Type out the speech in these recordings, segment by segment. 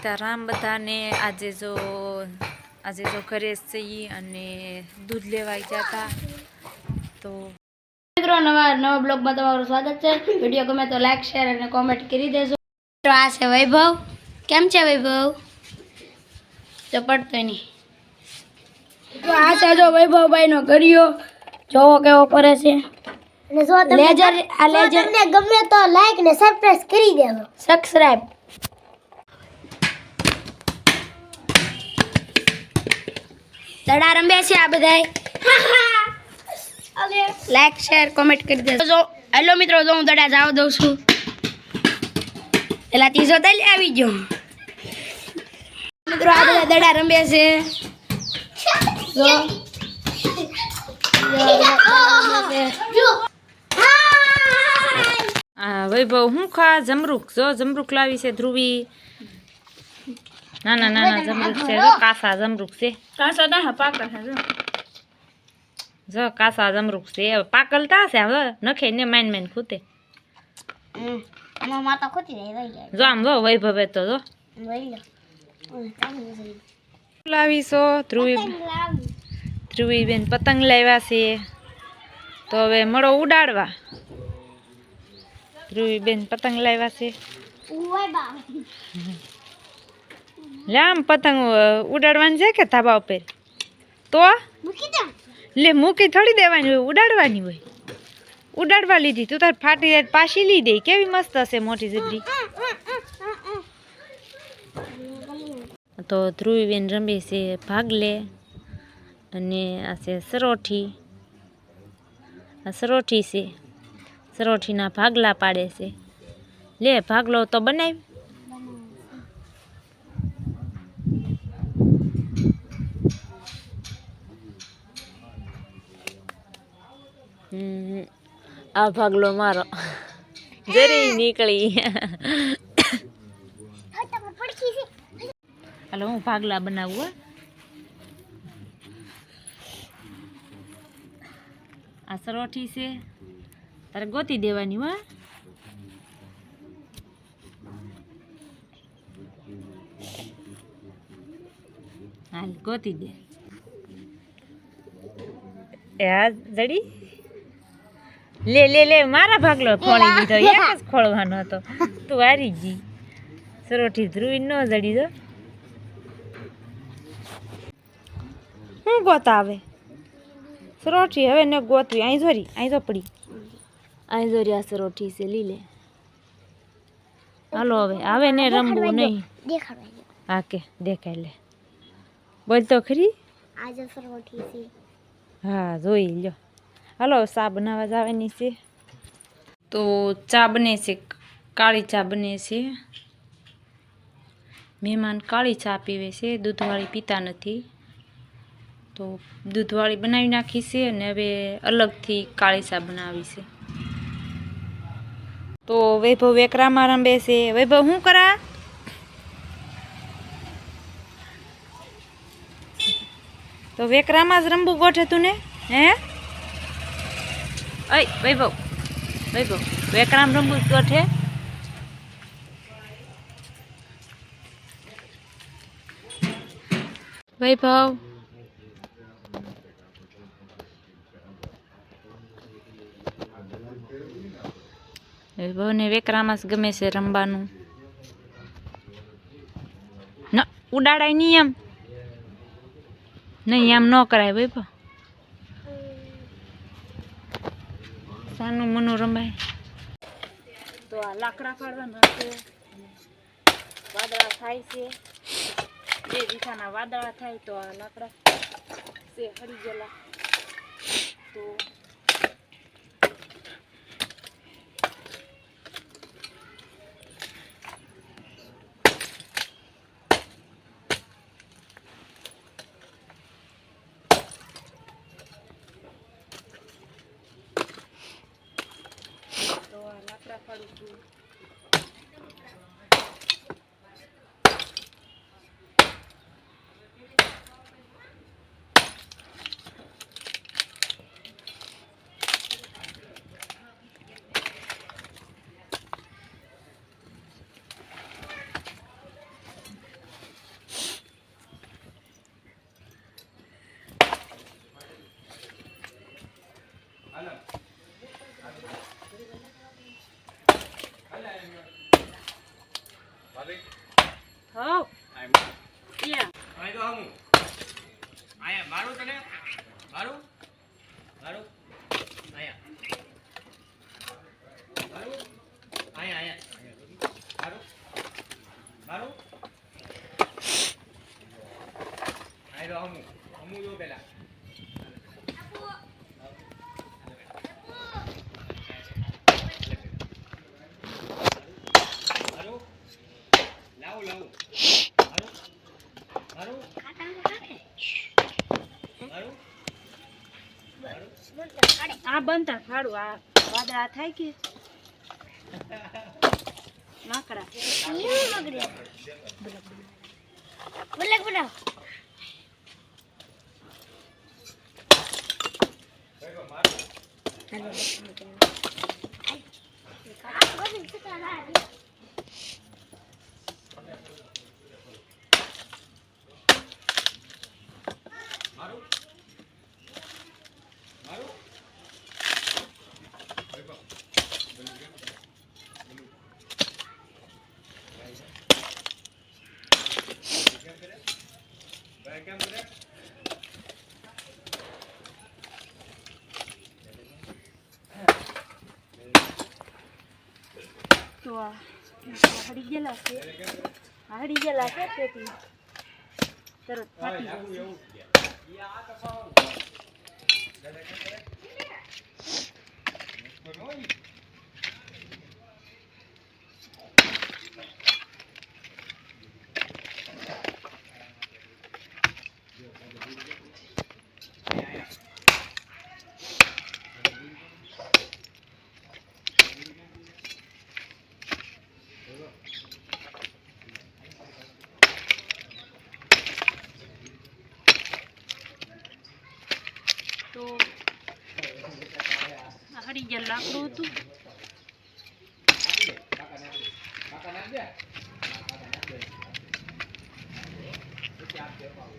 સીતારામ બધાને આજે જો આજે જો ઘરે જ અને દૂધ લેવા ગયા હતા તો મિત્રો નવા નવા બ્લોગમાં તમારું સ્વાગત છે. વીડિયો ગમે તો લાઈક શેર અને કોમેન્ટ કરી દેજો. તો આ છે વૈભવ. કેમ છે વૈભવ? તો પડતો નહીં. તો આ છે જો વૈભવભાઈનો નો કર્યો જોવો કેવો કરે છે. અને જો તમને લેજર આ લેજર તમને ગમે તો લાઈક ને સબસ્ક્રાઇબ કરી દેજો. સબસ્ક્રાઇબ દડા રમે છે આ બધા લાઈક શેર કોમેન્ટ કરી દેજો. હેલો મિત્રો જો હું દડા જાવ દઉં છું. પેલા ત્રીસો તલે આવી ગયો. મિત્રો આ બધા દડા રમે છે. આ વૈભવ હું ખા જમરૂક? જો જમરૂક લાવી છે ધ્રુવી. નાના નાના જમરૂક છે. જો કાસા જમરૂક છે. કાસા ના પાકા છે જો. જો કાસા જમરૂક છે. હવે પાકલતા છે હવે નખે ને માઇન માઇન ખૂતે. જો આમ જો વૈભવે તો જો. લઈ લો. લાવી છો ધ્રુવી ધ્રુવી બેન પતંગ લાવ્યા છે. તો હવે મળો ઉડાડવા. ધ્રુવી બેન પતંગ લાવ્યા છે. લે આમ પતંગ ઉડાડવાની છે કે ધાબા ઉપર? તો? લે મૂકી થોડી દેવાની હોય ઉડાડવાની હોય. ઉડાડવા લીધી તું તાર ફાટી પાછી લઈ દે. કેવી મસ્ત હશે મોટી જબરી તો ધ્રુવીબેન રમે છે ભાગલે અને આ છે સરોઠી. આ સરોઠી છે. સરોઠીના ભાગલા પાડે છે. લે ભાગલો તો બનાવ આ ભાગલો મારો. જરી નીકળી. હાલો, હું ભાગલા બનાવું આ સરોઠી છે. તારે ગોતી દેવાની, હો. હાલ, ગોતી દે. એ આ જડી? લે લે લે મારા ભાગલો ખોળી દીધો એક જ ખોળવાનો હતો. તું હારી જી સરોઠી ધ્રુવી ન જડી દો. હું ગોતા આવે સરોઠી હવે ને ગોતવી. અહીં જોરી અહીં તો પડી અહીં જોરી આ સરોઠી છે લીલે હાલો હવે હવે ને રમવું નહીં. દેખાડવા હા કે દેખાય લે. બોલ તો ખરી. આજે સરોઠી છે. હા જોઈ લ્યો. હાલો ચા બનાવવા જવાની છે? તો ચા બને છે કાળી ચા બને છે. મહેમાન કાળી ચા પીવે છે દૂધવાળી પીતા નથી. તો દૂધવાળી બનાવી નાખી છે અને હવે અલગથી કાળી ચા બનાવી છે. તો વૈભવ વેકરામાં રમે છે. વૈભવ શું કરા? તો વેકરામાં જ રમવું ગોઠે તું ને? હે? અય વૈભવ. વૈભવ વેકરામ રમવું ગોઠે. વૈભવ. વૈભવને વેકરામાં જ ગમે છે રમવાનું. ન, ઉડાડાય નહીં એમ. નહીં, એમ ન કરાય વૈભવ. સાનું મનું રમાય તો આ લાકડા કાઢવાના છે. વાદળા થાય છે. બે દિશાના વાદળા થાય તો આ લાકડા છે હળી ગયેલા. તો તો આ લાકડા પાડું છું હો યા અહીં તો હમું અહીંયા મારું તને? મારું મારું અહીંયા. મારું અહીંયા અહીંયા. મારું મારું અહીં તો હમું હમું જો પેલા મારું લાવું લાવું મારું મારું મારું આ બનતા ફાડું આ વાદળા થાય કે? માકડા. તો હડી ગયેલા છે. હડી ગયેલા છે તેથી તરત ફાટી લાવું જશે એવું ઈ આ તો ખાવ દાદા કેમ કરે તો નો ઈ તો આ હડી ગયેલું લાકડું હતું કાકા નાખ દે કાકા નાખ દે કાકા નાખ દે પછી આપ દે પાવ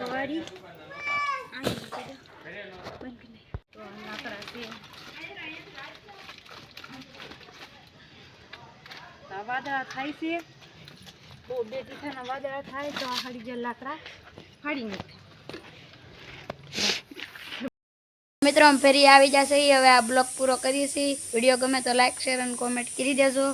કવાડી તો આ લાકડા છે તો આ વાદળા થાય છે. તો બે તીખાના વાદળા થાય તો હળી જે લાકડા ફાડી નાખે. મિત્રો ફરી આવી જશે. હવે આ બ્લોગ પૂરો કરીએ છીએ વીડિયો ગમે તો લાઈક, શેર અને કોમેન્ટ કરી દેજો.